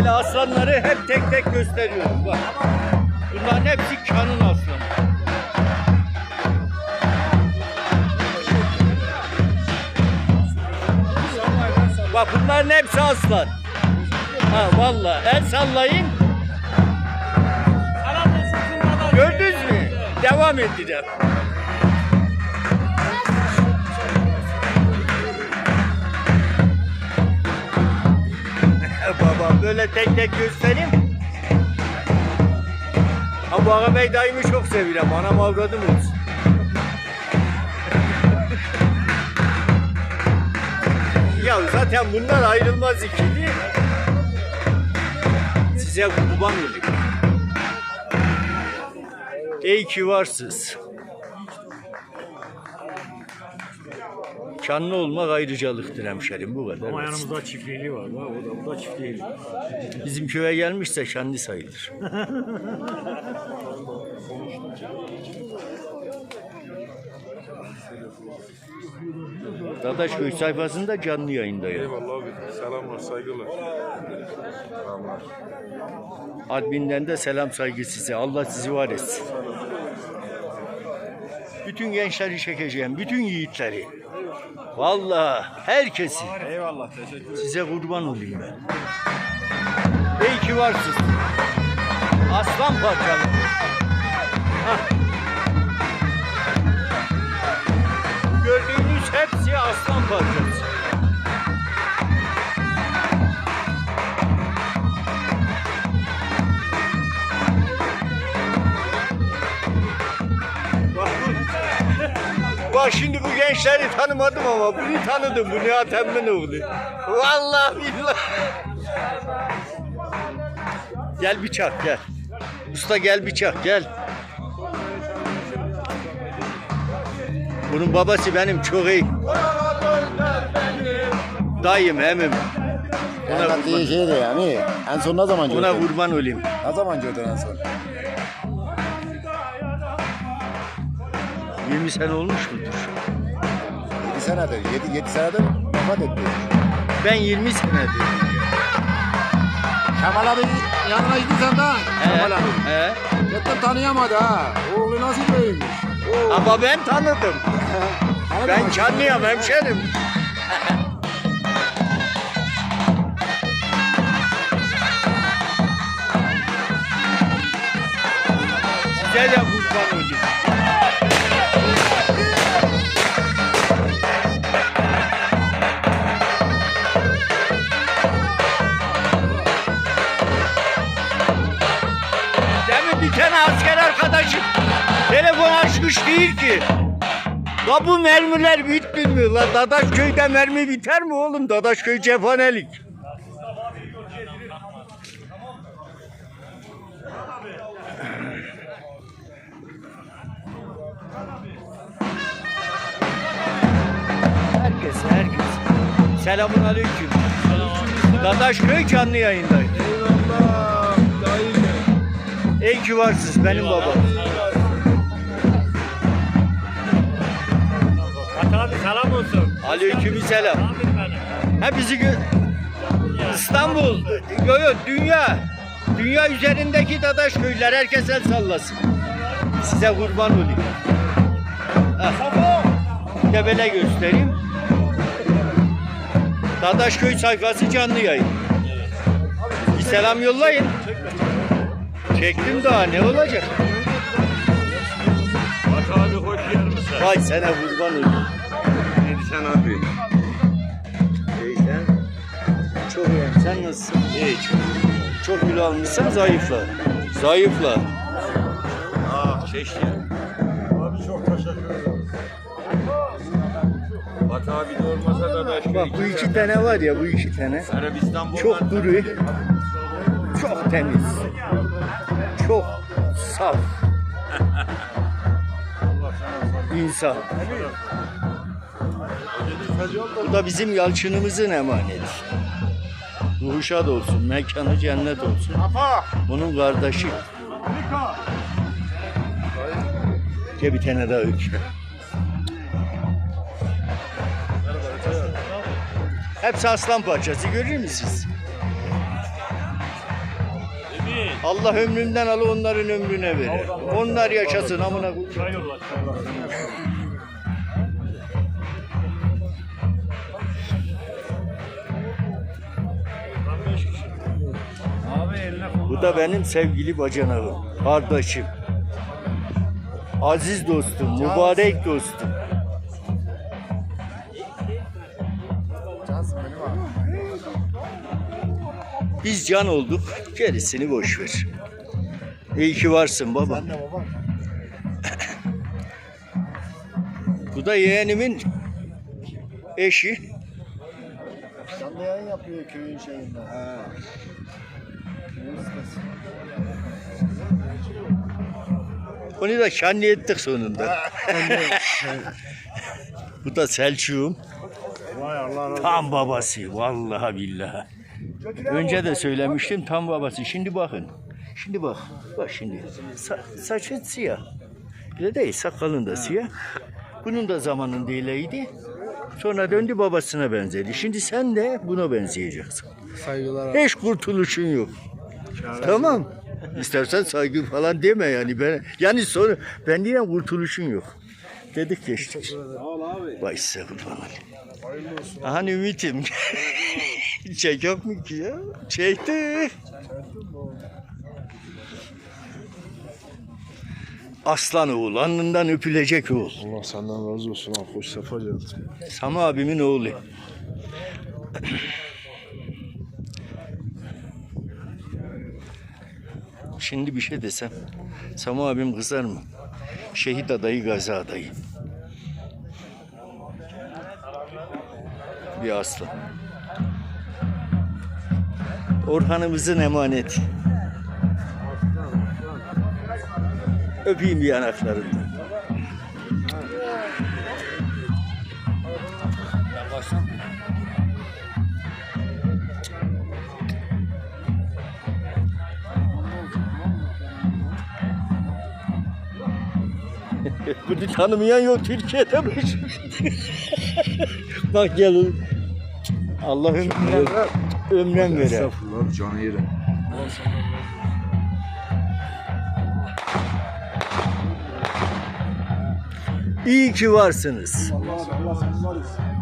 Böyle aslanları hep tek tek gösteriyorum bak. Bunların hepsi kanın aslanı. Bak bunların hepsi aslan. Ha vallahi el sallayın. Devam edeceğim. Baba böyle tek tek göstereyim. Ha bu ağabey dayımı çok seviyorum. Anam avradım olsun. ya zaten bunlar ayrılmaz ikili. Size kurban olayım. İyi ki varsınız. Canlı olmak ayrıcalıktır hemşerim bu kadar. Ama basit. yanımızda çiftliği var. Ha, o da bu da çiftliği. Bizim köye gelmişse şanlı sayılır. Dadaşköy sayfasında canlı yayındayım. Eyvallah abi. Selamlar, saygılar. Selamlar. Adminden de selam saygı size. Allah sizi var etsin. Bütün gençleri çekeceğim. Bütün yiğitleri. Vallahi herkesi. Eyvallah, teşekkür Size kurban olayım ben. İyi ki varsınız. Aslan parçalı. Hah. Gördüğünüz hepsi aslan parçası. Bak şimdi bu gençleri tanımadım ama bunu tanıdım. Bu Nihat Emmin oğlu. Vallahi billahi. Gel bıçak gel. Usta gel bıçak gel. Bunun babası benim çok iyi. Dayım emim. Ona iyi kurban, şeydi yani. En son ne zaman ona gördün? kurban olayım. Ne zaman gördün en son? 20 sene olmuş mudur? 7 senedir. 7, 7 senedir vefat etti. Ben 20 senedir. Kemal abi yanına gittiysen de. Kemal abi. He. Gittim tanıyamadı ha. Oğlu nasıl? Oo. Ama ben tanıdım. Ben canlıyım hemşerim. Size de kurban tane asker arkadaşım telefon açmış değil ki. La bu mermiler bitmiyor la. Dadaşköy'de mermi biter mi oğlum? Dadaşköy cephanelik. Herkes, herkes. Selamun aleyküm. Dadaşköy canlı yayındayım. Ey ki varsınız benim babam. Fatih abi selam olsun. Aleyküm selam. Ha bizi gö- İstanbul, yo yo dünya. Dünya üzerindeki dadaş köyler herkes el sallasın. Size kurban olayım. Ah. Bir de böyle göstereyim. Dadaşköy sayfası canlı yayın. Bir selam yollayın. Çektim daha ne olacak? Fatih abi hoş geldin. Vay sana kurban olayım. Yedişen abi. İyi sen? Çok iyiyim. Sen nasılsın? İyi çok. Çok kilo almışsan zayıfla. Zayıfla. Ah, çeşit. Abi çok teşekkür ederim. Fatih abi de olmasa da da Bak bu iki tane var ya bu iki tane. Arabistan Çok duru. Çok temiz. Çok saf. İnsan. Bu da bizim yalçınımızın emaneti. Ruhu şad olsun, mekanı cennet olsun. Bunun kardeşi. Gel bir tane daha öp. Hepsi aslan parçası görür musunuz? Allah ömründen al onların ömrüne verir. Onlar yaşasın amına koyayım. Bu da benim sevgili bacanağım, kardeşim. Aziz dostum, mübarek dostum. Biz can olduk, gerisini boş ver. İyi ki varsın baba. Sen de baba. Bu da yeğenimin eşi. Canlı yayın yapıyor köyün şeyinde. Ha. Onu da kendi ettik sonunda. Bu da Selçuk'um. Vay Allah razı Tam babası vallahi billahi. Önce de söylemiştim tam babası. Şimdi bakın. Şimdi bak. Bak şimdi. Sa- saçı siyah. Öyle değil sakalın da siyah. Bunun da zamanında öyleydi. Sonra döndü babasına benzedi. Şimdi sen de buna benzeyeceksin. Saygılar Hiç kurtuluşun yok. Tamam. İstersen saygı falan deme yani ben yani sonra ben diyen kurtuluşun yok. Dedik geçtik. Sağ ol abi. Vay size kurban. Aha ümitim. Çek yok mu ki ya? Çekti. Aslan oğul, alnından öpülecek oğul. Allah senden razı olsun abi. Hoş sefa geldin. Sami abimin oğlu. Şimdi bir şey desem, Sami abim kızar mı? Şehit adayı, gazi adayı. Bir aslan. Orhan'ımızın emaneti. Öpeyim yanaklarından. Bunu tanımayan yok Türkiye'de mi? Bak gel oğlum. Allah ömründen vere. Estağfurullah canı yerim. İyi ki varsınız. Allah Allah var etsin.